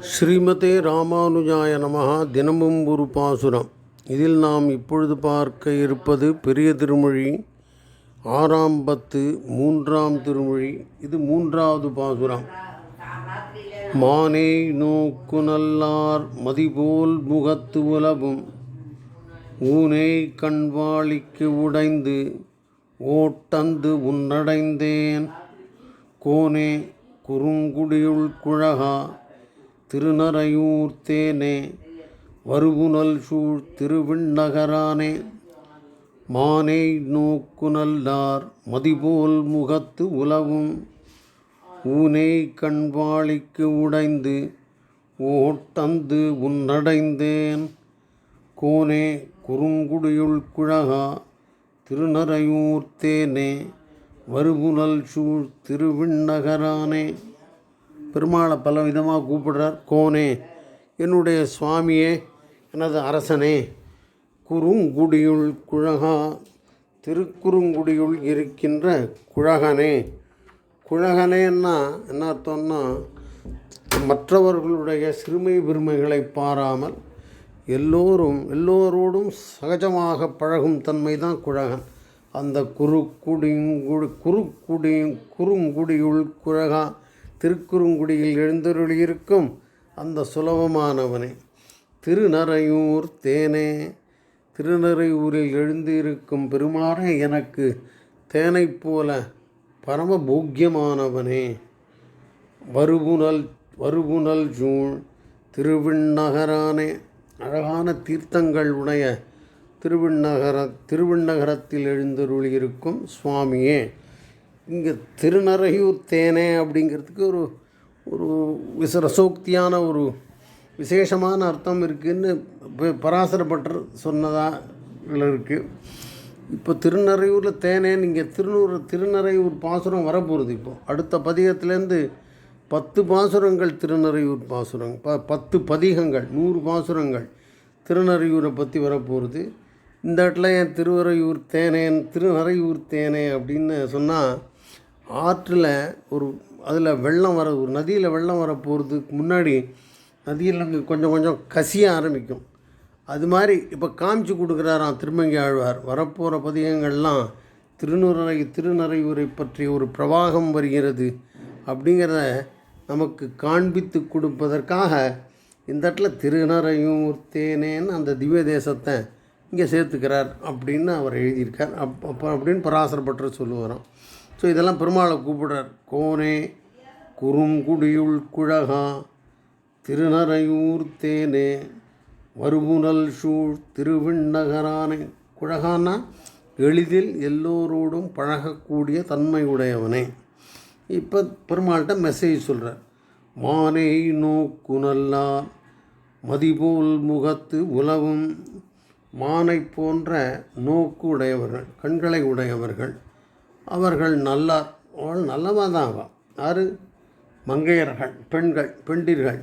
ஸ்ரீமதே ராமானுஜாய நமகா தினமும் ஒரு பாசுரம். இதில் நாம் இப்பொழுது பார்க்க இருப்பது பெரிய திருமொழி ஆறாம் பத்து மூன்றாம் திருமொழி. இது மூன்றாவது பாசுரம். மானே நோக்கு நல்லார் மதிபோல் முகத்து உலவும். ஊனே கண்வாளிக்கு உடைந்து ஓட்டந்து உன்னடைந்தேன். கோனே குறுங்குடியுள் குழகா. திருநறையூர் தேனே வருகுனல் சூழ் திருவிண்ணகரானே. மானை நோக்குநல்லார் மதிபோல் முகத்து உலவும் ஊனை கண்வாளிக்கு உடைந்து ஓட்டந்து உன்னடைந்தேன். கோனே குறுங்குடியுள் குழகா திருநறையூர் தேனே வருகுனல் சூழ் திருவிண்ணகரானே. பெருமாளை பல விதமாக கூப்பிடுறார். கோனே என்னுடைய சுவாமியே எனது அரசனே குறுங்குடியுள் குழகா திருக்குறுங்குடியுள் இருக்கின்ற குழகனே. குழகனேன்னா என்ன அர்த்தம்னா மற்றவர்களுடைய சிறுமை பெருமைகளை பாராமல் எல்லோரும் எல்லோரோடும் சகஜமாக பழகும் தன்மை தான் குழகன். அந்த குறுக்குடிங்குடி குறுக்குடி குறுங்குடியுள் குழகா திருக்குறுங்குடியில் எழுந்தருளியிருக்கும் அந்த சுலபமானவனே. திருநறையூர் தேனே திருநறையூரில் எழுந்திருக்கும் பெருமானே எனக்கு தேனைப் போல பரம பூக்கியமானவனே வருபுனல் வருபுனல் ஜூழ் திருவிண்ணகரானே. அழகான தீர்த்தங்கள் உடைய திருவிண்ணகர திருவிண்ணகரத்தில் எழுந்தருளியிருக்கும் சுவாமியே. இங்கே திருநறையூர் தேனே அப்படிங்கிறதுக்கு ஒரு ஒரு விச ரசோக்தியான ஒரு விசேஷமான அர்த்தம் இருக்குதுன்னு பராசரப்பட்டர் சொன்னதாக இருக்குது இப்போ திருநறையூரில் தேனேன்னு இங்கே திருநூறு திருநறையூர் பாசுரம் வரப்போகுது இப்போ. அடுத்த பதிகத்துலேருந்து பத்து பாசுரங்கள் திருநறையூர் பாசுரம் ப பத்து பதிகங்கள் நூறு பாசுரங்கள் திருநறையூரை பற்றி வரப்போகிறது இந்த இடத்துல என் திருவரையூர் தேனேன் திருநறையூர் தேனே அப்படின்னு சொன்னால் ஆற்றில் ஒரு அதில் வெள்ளம் வர ஒரு நதியில் வெள்ளம் வர போகிறதுக்கு முன்னாடி நதியில் கொஞ்சம் கொஞ்சம் கசிய ஆரம்பிக்கும். அது மாதிரி இப்போ காமிச்சு கொடுக்குறாராம் திருமங்கி ஆழ்வார். வரப்போகிற பதிகங்கள்லாம் திருநுரை திருநறையூரை பற்றி ஒரு பிரவாகம் வருகிறது அப்படிங்கிறத நமக்கு காண்பித்து கொடுப்பதற்காக இந்த இடத்துல திருநறையூர் தேனேன்னு அந்த திவ்ய தேசத்தை இங்கே சேர்த்துக்கிறார் அப்படின்னு அவர் எழுதியிருக்கார். அப் அப்போ அப்படின்னு பராசரப்பட்டு சொல்லுவாராம். ஸோ இதெல்லாம் பெருமாளை கூப்பிடுறார். கோனே குறுங்குடியுள் குழகா திருநறையூர் தேனே வருமுனல் சூழ் திருவிண்ணகரானே. குழகான்னா எளிதில் எல்லோரோடும் பழகக்கூடிய தன்மை உடையவனே இப்போ பெருமாள்கிட்ட மெசேஜ் சொல்கிறார் மானை நோக்கு மதிபோல் முகத்து உலவும் மானை போன்ற நோக்கு உடையவர்கள் கண்களை உடையவர்கள் அவர்கள் நல்லார் அவள் நல்லவா தான் அவள். யார்? மங்கையர்கள் பெண்கள் பெண்டிர்கள்.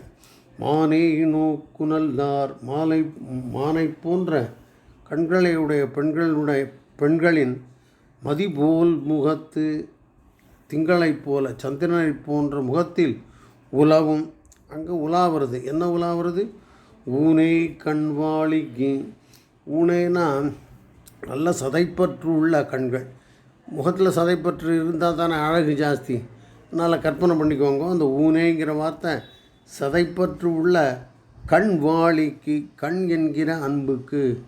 மானே நோக்குநல்லார் மாலை மானை போன்ற கண்களை உடைய பெண்களுடைய பெண்களின் மதிபோல் முகத்து திங்களைப் போல சந்திரனைப் போன்ற முகத்தில் உலவும். அங்கே உலாவுறது என்ன உலாவுறது ஊனை கண்வாளிக்கு ஊனைனா நல்ல சதைப்பற்று உள்ள கண்கள். முகத்தில் சதைப்பற்று இருந்தால் தானே அழகு ஜாஸ்தி. அதனால் கற்பனை பண்ணிக்கோங்க. அந்த ஊனேங்கிற வார்த்தை சதைப்பற்று உள்ள கண் வாளிக்கு கண் என்கிற அன்புக்கு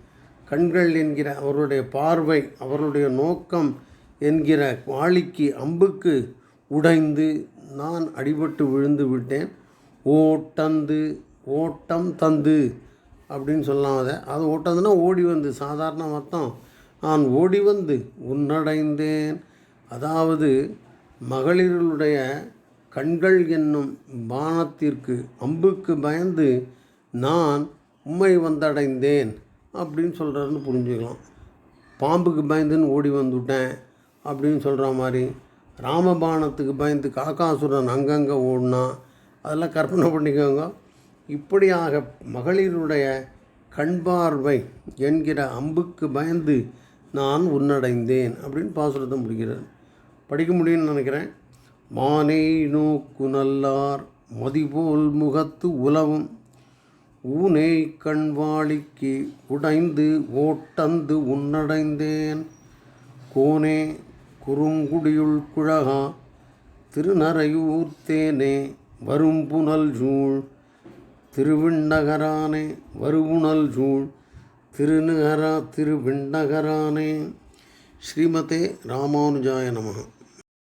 கண்கள் என்கிற அவருடைய பார்வை அவருடைய நோக்கம் என்கிற வாளிக்கு அம்புக்கு உடைந்து நான் அடிபட்டு விழுந்து விட்டேன். ஓட்டந்து ஓட்டம் தந்து அப்படின்னு சொல்லலாம் அதை. அது ஓட்டந்துன்னா ஓடி வந்து சாதாரண அர்த்தம் நான் ஓடி வந்து உன்னடைந்தேன். அதாவது மகளிர்களுடைய கண்கள் என்னும் பானத்திற்கு அம்புக்கு பயந்து நான் உம்மை வந்தடைந்தேன் அப்படின்னு சொல்கிறாருன்னு புரிஞ்சுக்கலாம். பாம்புக்கு பயந்துன்னு ஓடி வந்துவிட்டேன் அப்படின்னு சொல்கிற மாதிரி ராமபானத்துக்கு பயந்து காக்காசுரன் அங்கங்கே ஓடினான் அதெல்லாம் கற்பனை பண்ணிக்கோங்க. இப்படியாக மகளிருடைய கண்பார்வை என்கிற அம்புக்கு பயந்து நான் உன்னடைந்தேன் அப்படின்னு பாசுரத்தை முடிக்கிறார். படிக்க முடியும்னு நினைக்கிறேன். மானை நோக்கு நல்லார் மதிபோல் முகத்து உலவும் ஊனே கண்வாளிக்கு உடைந்து ஓட்டந்து உன்னடைந்தேன். கோனே குறுங்குடியுள் குழகா திருநறையூர் தேனே வரும்புனல் சூழ் திருவிண்ணகரானே வருவுணல் சூழ் திருநகரா திருவிண்ணகரானே. ஸ்ரீமதே ராமானுஜாய நமகம்